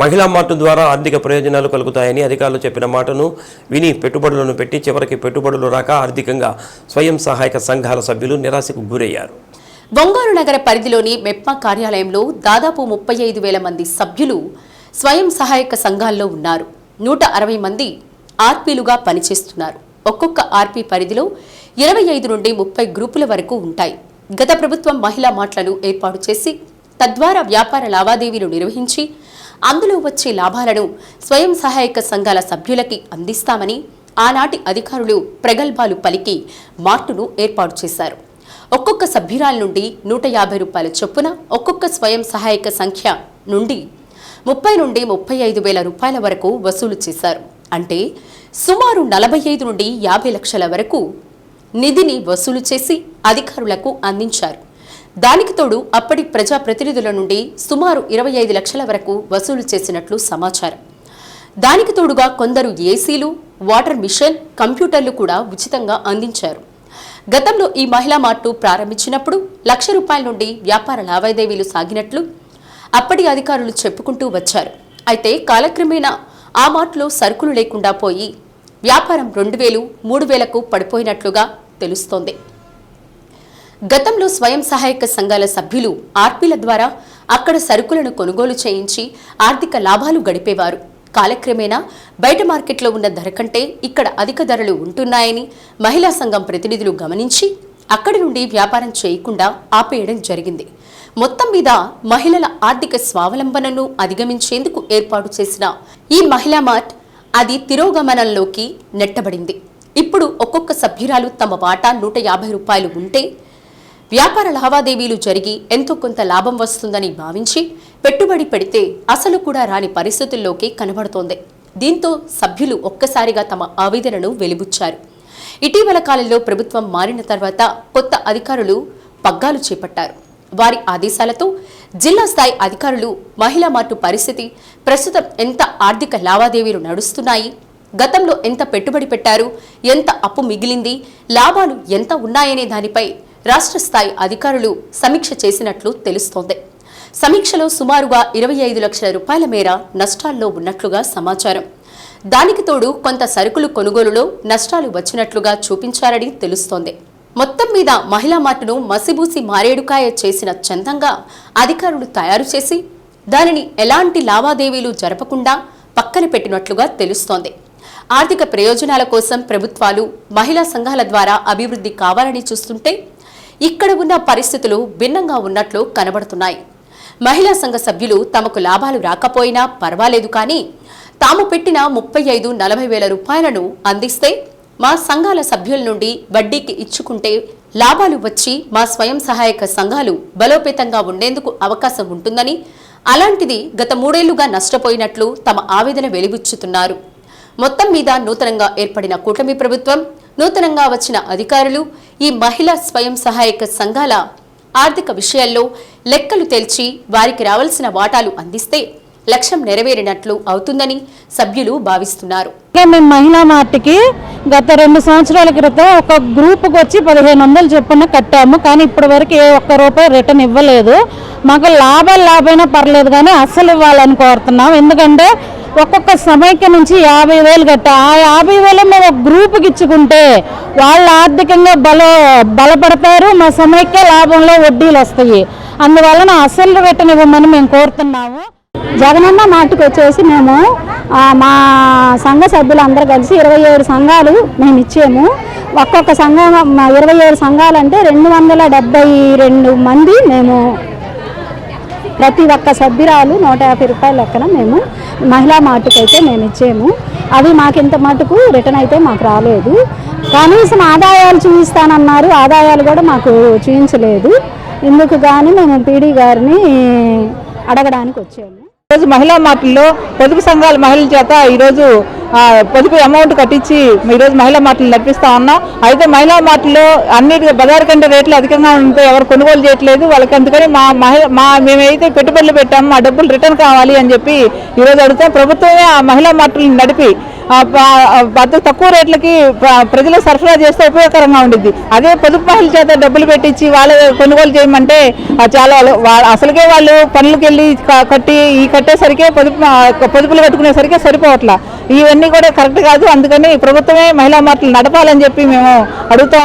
మహిళా మార్టు ద్వారా ఆర్థిక ప్రయోజనాలు కలుగుతాయని అధికారులు చెప్పిన మాటను విని పెట్టుబడులను పెట్టి చివరికి పెట్టుబడులు రాక ఆర్థికంగా స్వయం సహాయక సంఘాల సభ్యులు నిరాశకు గురయ్యారు. ఒంగోలు నగర పరిధిలోని మెప్మా కార్యాలయంలో దాదాపు ముప్పై ఐదు వేల మంది సభ్యులు స్వయం సహాయక సంఘాల్లో ఉన్నారు. నూట అరవై మంది ఆర్పీలుగా పనిచేస్తున్నారు. ఒక్కొక్క ఆర్పీ పరిధిలో ఇరవై ఐదు నుండి ముప్పై గ్రూపుల వరకు ఉంటాయి. గత ప్రభుత్వం మహిళా మాటలను ఏర్పాటు చేసి తద్వారా వ్యాపార లావాదేవీలు నిర్వహించి అందులో వచ్చే లాభాలను స్వయం సహాయక సంఘాల సభ్యులకి అందిస్తామని ఆనాటి అధికారులు ప్రగల్భాలు పలికి మార్టును ఏర్పాటు చేశారు. ఒక్కొక్క సభ్యురాల నుండి నూట యాభై రూపాయల చొప్పున ఒక్కొక్క స్వయం సహాయక సంఖ్య నుండి ముప్పై నుండి ముప్పై ఐదు వేల రూపాయల వరకు వసూలు చేశారు. అంటే సుమారు నలభై ఐదు నుండి యాభై లక్షల వరకు నిధిని వసూలు చేసి అధికారులకు అందించారు. దానికి తోడు అప్పటి ప్రజాప్రతినిధుల నుండి సుమారు ఇరవై ఐదు లక్షల వరకు వసూలు చేసినట్లు సమాచారం. దానికి తోడుగా కొందరు ఏసీలు వాటర్ మిషన్ కంప్యూటర్లు కూడా ఉచితంగా అందించారు. గతంలో ఈ మహిళా మార్టు ప్రారంభించినప్పుడు లక్ష రూపాయల నుండి వ్యాపార లావాదేవీలు సాగినట్లు అప్పటి అధికారులు చెప్పుకుంటూ వచ్చారు. అయితే కాలక్రమేణా ఆ మార్టులో సరుకులు లేకుండా పోయి వ్యాపారం రెండు వేలు మూడు వేలకు పడిపోయినట్లుగా తెలుస్తోంది. గతంలో స్వయం సహాయక సంఘాల సభ్యులు ఆర్పీల ద్వారా అక్కడ సరుకులను కొనుగోలు చేయించి ఆర్థిక లాభాలు గడిపేవారు. కాలక్రమేణా బయట మార్కెట్లో ఉన్న ధర కంటే ఇక్కడ అధిక ధరలు ఉంటున్నాయని మహిళా సంఘం ప్రతినిధులు గమనించి అక్కడి నుండి వ్యాపారం చేయకుండా ఆపేయడం జరిగింది. మొత్తం మీద మహిళల ఆర్థిక స్వావలంబనను అధిగమించేందుకు ఏర్పాటు చేసిన ఈ మహిళా మార్ట్ అది తిరోగమనంలోకి నెట్టబడింది. ఇప్పుడు ఒక్కొక్క సభ్యురాలు తమ వాటా నూట యాభై రూపాయలు ఉంటే వ్యాపార లావాదేవీలు జరిగి ఎంతో కొంత లాభం వస్తుందని భావించి పెట్టుబడి పెడితే అసలు కూడా రాని పరిస్థితుల్లోకి కనబడుతోంది. దీంతో సభ్యులు ఒక్కసారిగా తమ ఆవేదనను వెలిబుచ్చారు. ఇటీవల కాలంలో ప్రభుత్వం మారిన తర్వాత కొత్త అధికారులు పగ్గాలు చేపట్టారు. వారి ఆదేశాలతో జిల్లా స్థాయి అధికారులు మహిళా మార్టు పరిస్థితి ప్రస్తుతం ఎంత ఆర్థిక లావాదేవీలు నడుస్తున్నాయి గతంలో ఎంత పెట్టుబడి పెట్టారు ఎంత అప్పు మిగిలింది లాభాలు ఎంత ఉన్నాయనే దానిపై రాష్ట్ర స్థాయి అధికారులు సమీక్ష చేసినట్లు తెలుస్తోంది. సమీక్షలో సుమారుగా ఇరవై ఐదు లక్షల రూపాయల మేర నష్టాల్లో ఉన్నట్లుగా సమాచారం. దానికి తోడు కొంత సరుకులు కొనుగోలులో నష్టాలు వచ్చినట్లుగా చూపించారని తెలుస్తోంది. మొత్తం మీద మహిళా మార్టును మసిబూసి మారేడుకాయ చేసిన చందంగా అధికారులు తయారు చేసి దానిని ఎలాంటి లావాదేవీలు జరపకుండా పక్కన పెట్టినట్లుగా తెలుస్తోంది. ఆర్థిక ప్రయోజనాల కోసం ప్రభుత్వాలు మహిళా సంఘాల ద్వారా అభివృద్ధి కావాలని చూస్తుంటే ఇక్కడ ఉన్న పరిస్థితులు భిన్నంగా ఉన్నట్లు కనబడుతున్నాయి. మహిళా సంఘ సభ్యులు తమకు లాభాలు రాకపోయినా పర్వాలేదు కానీ తాము పెట్టిన ముప్పై ఐదు నలభై వేల రూపాయలను అందిస్తే మా సంఘాల సభ్యుల నుండి వడ్డీకి ఇచ్చుకుంటే లాభాలు వచ్చి మా స్వయం సహాయక సంఘాలు బలోపేతంగా ఉండేందుకు అవకాశం ఉంటుందని అలాంటిది గత మూడేళ్ళుగా నష్టపోయినట్లు తమ ఆవేదన వెలిబుచ్చుతున్నారు. మొత్తం మీద నూతనంగా ఏర్పడిన కూటమి ప్రభుత్వం నూతనంగా వచ్చిన అధికారులు ఈ మహిళా స్వయం సహాయక సంఘాల ఆర్థిక విషయాల్లో లెక్కలు తెల్చి వారికి రావాల్సిన వాటాలు అందిస్తే లక్ష్యం నెరవేరినట్లు అవుతుందని సభ్యులు భావిస్తున్నారు. మేము మహిళా మార్టికి గత రెండు సంవత్సరాల క్రితం ఒక గ్రూప్కి వచ్చి పదిహేను వందలు చొప్పున కట్టాము. కానీ ఇప్పటి వరకు ఏ ఒక్క రూపాయి రిటర్న్ ఇవ్వలేదు. మాకు లాభాలు లాభైనా పర్లేదు కానీ అస్సలు ఇవ్వాలని కోరుతున్నాం. ఎందుకంటే ఒక్కొక్క సమైక్య నుంచి యాభై వేలు కట్టా. ఆ యాభై వేలు మేము ఒక గ్రూప్కి ఇచ్చుకుంటే వాళ్ళు ఆర్థికంగా బల బలపడతారు మా సమైక్య లాభంలో వడ్డీలు వస్తాయి. అందువలన అసలు పెట్టనివ్వమని మేము కోరుతున్నాము. జగనన్న నాటుకు వచ్చేసి మేము మా సంఘ సభ్యులందరూ కలిసి ఇరవై ఏడు సంఘాలు మేము ఇచ్చాము. ఒక్కొక్క సంఘం మా ఇరవై ఏడు సంఘాలు అంటే రెండు వందల డెబ్బై రెండు మంది మేము ప్రతి ఒక్క సభ్యురాలు నూట యాభై రూపాయల లెక్కన మేము మహిళా మార్టుకు అయితే మేము ఇచ్చాము. అవి మాకు ఇంత మటుకు రిటర్న్ అయితే మాకు రాలేదు. కనీసం ఆదాయాలు చూపిస్తానన్నారు ఆదాయాలు కూడా మాకు చూపించలేదు ఇందుకు కానీ మేము పీడీ గారిని అడగడానికి వచ్చాము. ఈరోజు మహిళా మార్టుల్లో పొదుపు సంఘాల మహిళల చేత ఈరోజు పొదుపు అమౌంట్ కట్టించి ఈరోజు మహిళా మార్ట్లు నడిపిస్తూ ఉన్నాం. అయితే మహిళా మార్ట్లో అన్నిటి బజార్ కంటే రేట్లు అధికంగా ఉంటే ఎవరు కొనుగోలు చేయట్లేదు. వాళ్ళకి అందుకని మా మహిళ మా మేమైతే పెట్టుబడులు పెట్టాము మా డబ్బులు రిటర్న్ కావాలి అని చెప్పి ఈరోజు అడుగుతాం. ప్రభుత్వమే ఆ మహిళా మార్ట్లు నడిపి అతి తక్కువ రేట్లకి ప్రజలు ప్రజలకు సరఫరా చేస్తే ఉపయోగకరంగా ఉండిద్ది. అదే పొదుపు మహిళల చేత డబ్బులు పెట్టించి వాళ్ళ కొనుగోలు చేయమంటే చాలా అసలుకే వాళ్ళు పనులకు వెళ్ళి కట్టి ఈ కట్టేసరికే పొదుపు పొదుపులు కట్టుకునేసరికి సరిపోవట్లా. ఇవన్నీ కూడా కరెక్ట్ కాదు. అందుకని ప్రభుత్వమే మహిళా మాటలు నడపాలని చెప్పి మేము అడుగుతా